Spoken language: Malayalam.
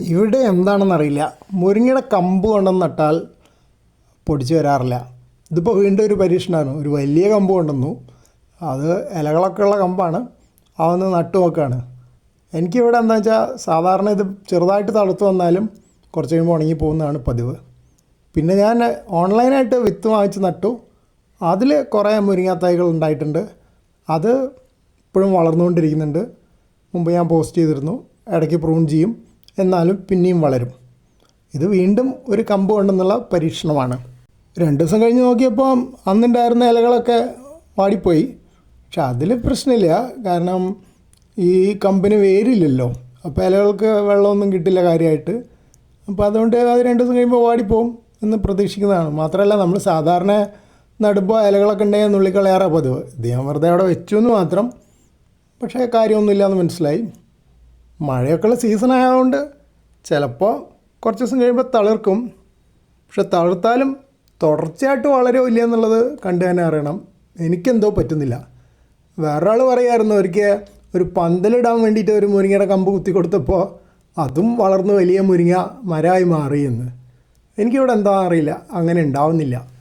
ഇവിടെ എന്താണെന്നറിയില്ല. മുരിങ്ങയുടെ കമ്പ് കൊണ്ടുവന്ന് നട്ടാൽ പൊടിച്ച് വരാറില്ല. ഇതിപ്പോൾ വീണ്ടും ഒരു പരീക്ഷണമാണ്. ഒരു വലിയ കമ്പ് കൊണ്ടുവന്നു. അത് ഇലകളൊക്കെ ഉള്ള കമ്പാണ്. അതൊന്ന് നട്ടു നോക്കുകയാണ് എനിക്കിവിടെ എന്താ വെച്ചാൽ സാധാരണ ഇത് ചെറുതായിട്ട് തളർത്ത് വന്നാലും കുറച്ച് കഴിയുമ്പോൾ ഉണങ്ങി പോകുന്നതാണ് പതിവ്. പിന്നെ ഞാൻ ഓൺലൈനായിട്ട് വിത്ത് വാങ്ങിച്ച് നട്ടു. അതിൽ കുറേ മുരിങ്ങാത്തൈകൾ ഉണ്ടായിട്ടുണ്ട്. അത് ഇപ്പോഴും വളർന്നുകൊണ്ടിരിക്കുന്നുണ്ട്. മുമ്പ് ഞാൻ പോസ്റ്റ് ചെയ്തിരുന്നു. ഇടയ്ക്ക് പ്രൂൺ ചെയ്യും. എന്നാലും പിന്നെയും വളരും. ഇത് വീണ്ടും ഒരു കമ്പ് കൊണ്ടെന്നുള്ള പരീക്ഷണമാണ്. രണ്ട് ദിവസം കഴിഞ്ഞ് നോക്കിയപ്പോൾ അന്നുണ്ടായിരുന്ന ഇലകളൊക്കെ വാടിപ്പോയി. പക്ഷെ അതിൽ പ്രശ്നമില്ല. കാരണം ഈ കമ്പിന് വേരില്ലല്ലോ. അപ്പോൾ ഇലകൾക്ക് വെള്ളമൊന്നും കിട്ടില്ല കാര്യമായിട്ട്. അപ്പോൾ അതുകൊണ്ട് അത് രണ്ട് ദിവസം കഴിയുമ്പോൾ വാടിപ്പോവും എന്ന് പ്രതീക്ഷിക്കുന്നതാണ്. മാത്രമല്ല നമ്മൾ സാധാരണ നടുമ്പോൾ ഇലകളൊക്കെ ഉണ്ടെങ്കിൽ നുള്ളിക്കളയാറാണ് പതിവ്. ഇത് ഞാൻ വെറുതെ അവിടെ വെച്ചു എന്ന് മാത്രം. പക്ഷേ കാര്യമൊന്നുമില്ല എന്ന് മനസ്സിലായി. മഴയൊക്കെയുള്ള സീസൺ ആയതുകൊണ്ട് ചിലപ്പോൾ കുറച്ച് ദിവസം കഴിയുമ്പോൾ തളിർക്കും. പക്ഷെ തളിർത്താലും തുടർച്ചയായിട്ട് വളരെ ഇല്ല എന്നുള്ളത് കണ്ടു തന്നെ അറിയണം. എനിക്കെന്തോ പറ്റുന്നില്ല. വേറൊരാൾ പറയായിരുന്നു ഒരിക്കൽ ഒരു പന്തലിടാൻ വേണ്ടിയിട്ട് ഒരു മുരിങ്ങയുടെ കമ്പ് കുത്തി കൊടുത്തപ്പോൾ അതും വളർന്ന് വലിയ മുരിങ്ങ മരമായി മാറിയെന്ന് എനിക്കിവിടെ എന്താ അറിയില്ല. അങ്ങനെ ഉണ്ടാവുന്നില്ല.